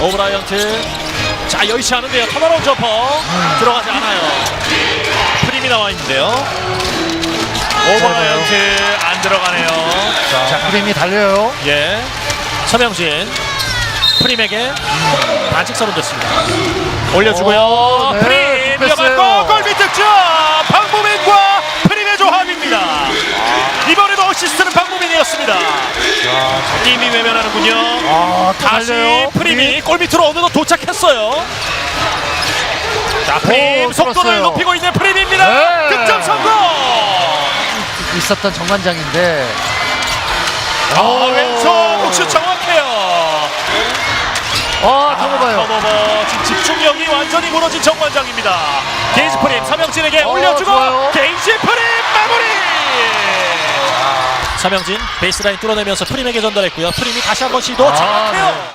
오브라이언트 자 여의치 않은데요. 터널런 점퍼. 들어가지 않아요. 프림이 나와 있는데요. 오브라이언트 안 들어가네요. 자, 프림이 달려요. 예. 서명진. 프림에게 반칙 선언됐습니다. 올려주고요. 어, 네, 프림 굽혔어요. 이어받고 골밑 득점 박무민과 프림의 조합입니다. 이번에도 어시스트는 박무민이었습니다 팀이 외면하는군요 아, 또 다시 달려요. 프림이 골 밑으로 어느덧 도착했어요. 자, 프림 오, 속도를 들었어요. 높이고 있는 프림입니다. 네. 득점 성공. 있었던 정관장인데. 아, 왼손 복슛 정확해요. 아, 터너봐요. 터너버 지금 집중력이 완전히 무너진 정관장입니다. 게이지 프림 서명진에게 어, 올려주고 좋아요. 게이지. 서명진 베이스라인 뚫어내면서 프림에게 전달했고요. 프림이 다시 한번 시도 아, 정확해요. 네.